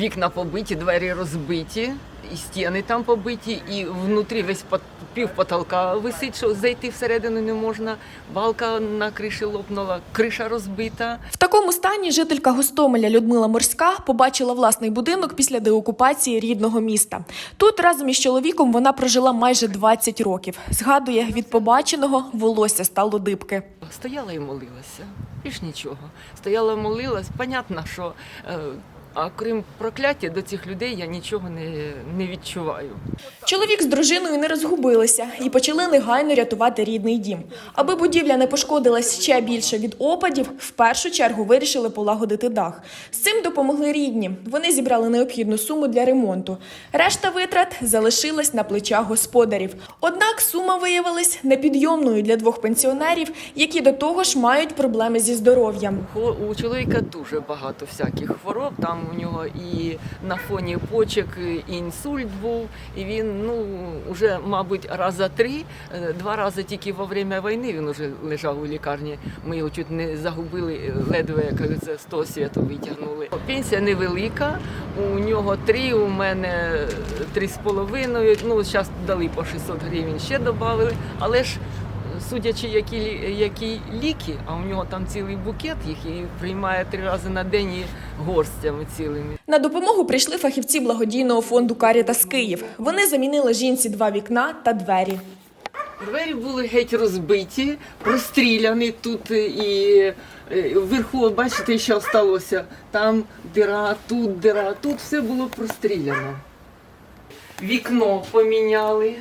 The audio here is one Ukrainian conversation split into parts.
Вікна побиті, двері розбиті, і стіни там побиті, і внутрі весь пів потолка висить, що зайти всередину не можна. Балка на криші лопнула, криша розбита. В такому стані жителька Гостомеля Людмила Морська побачила власний будинок після деокупації рідного міста. Тут разом із чоловіком вона прожила майже 20 років. Згадує, від побаченого волосся стало дибки. Стояла і молилася. Більш нічого. Стояла, молилась. Понятно, що е, а крім прокляття до цих людей я нічого не, не відчуваю. Чоловік з дружиною не розгубилися і почали негайно рятувати рідний дім. Аби будівля не пошкодилась ще більше від опадів, в першу чергу вирішили полагодити дах. З цим допомогли рідні. Вони зібрали необхідну суму для ремонту. Решта витрат залишилась на плечах господарів. Однак сума виявилась непідйомною для двох пенсіонерів, які до того ж мають проблеми зі здоров'ям. У чоловіка дуже багато всяких хвороб. Там у нього і на фоні почек і інсульт був. І він, ну, вже, мабуть, раза три, е, два рази тільки во время війни він уже лежав у лікарні. Ми його чуть не загубили, е, ледве як кажеться, з того світу витягнули. Пенсія невелика, у нього три, у мене три з половиною. Ну, зараз дали по 600 гривень, ще додали, але ж судячи, які, які ліки, а у нього там цілий букет їх і приймає три рази на день і горстями цілими. На допомогу прийшли фахівці благодійного фонду Карітас Київ. Вони замінили жінці два вікна та двері. Двері були геть розбиті, простріляні тут і е, вверху, бачите, що сталося. Там дира, тут дира, тут все було простріляно. Вікно поміняли,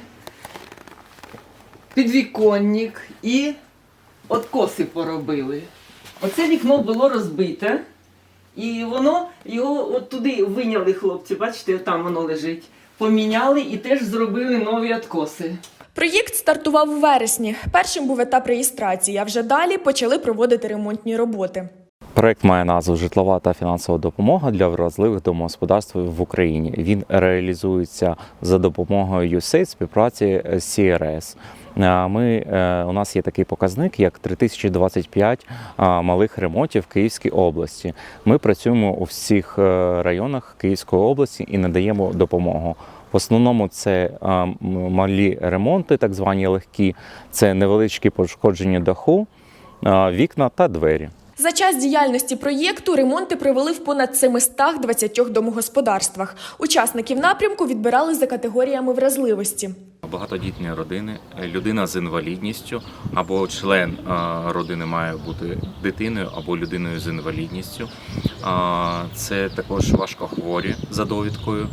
підвіконник і откоси поробили. Оце вікно було розбите, і воно його от туди виняли хлопці, бачите, там воно лежить. Поміняли і теж зробили нові откоси. Проєкт стартував у вересні. Першим був етап реєстрації, а вже далі почали проводити ремонтні роботи. Проект має назву Житлова та фінансова допомога для вразливих домогосподарств в Україні. Він реалізується за допомогою USAID співпраці з CRS. Ми, е, у нас є такий показник, як 3025 а, малих ремонтів в Київській області. Ми працюємо у всіх е, районах Київської області і надаємо допомогу. В основному це малі ремонти, так звані легкі, це невеличкі пошкодження даху, вікна та двері. За час діяльності проєкту ремонти провели в понад 720 домогосподарствах. Учасників напрямку відбирали за категоріями вразливості. Багатодітні родини, людина з інвалідністю або член е, родини має бути дитиною або людиною з інвалідністю. Це також важкохворі за довідкою.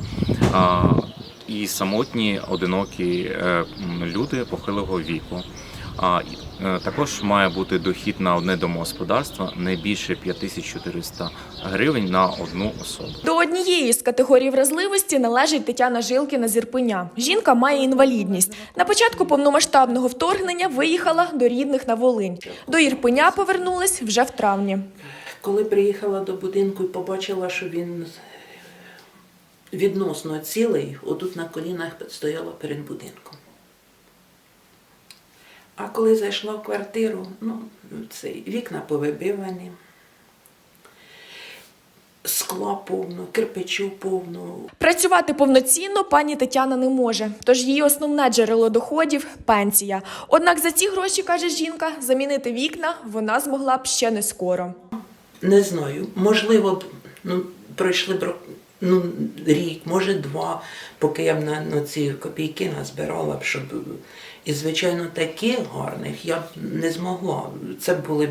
І самотні одинокі е, люди похилого віку. А е, також має бути дохід на одне домогосподарство не більше 5400 гривень на одну особу. До однієї з категорій вразливості належить Тетяна Жилкіна з Ірпеня. Жінка має інвалідність. На початку повномасштабного вторгнення виїхала до рідних на Волинь. До Ірпеня повернулась вже в травні. Коли приїхала до будинку і побачила, що він відносно цілий, отут на колінах стояла перед будинком. А коли зайшла в квартиру, ну, цей, вікна повибивані, скла повно, кирпичу повно, Працювати повноцінно пані Тетяна не може, тож її основне джерело доходів пенсія. Однак за ці гроші, каже жінка, замінити вікна вона змогла б ще не скоро. Не знаю. Можливо, б ну, пройшли б ну, рік, може два, поки я б на, на ці копійки назбирала б, щоб. І, звичайно, таких гарних я б не змогла. Це були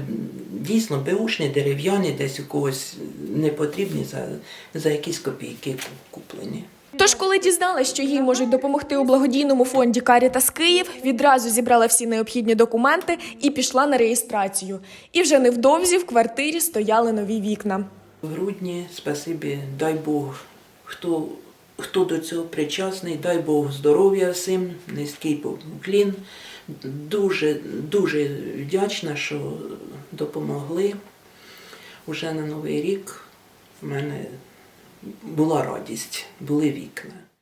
дійсно беушні, дерев'яні, десь у когось непотрібні за, за якісь копійки куплені. Тож, коли дізналась, що їй можуть допомогти у благодійному фонді Карітас Київ, відразу зібрала всі необхідні документи і пішла на реєстрацію. І вже невдовзі в квартирі стояли нові вікна. Грудні, спасибі, дай Бог, хто, хто до цього причасний, дай Бог здоров'я всім, низький поклін. Дуже, дуже вдячна, що допомогли. Уже на Новий рік в мене була радість, були вікна.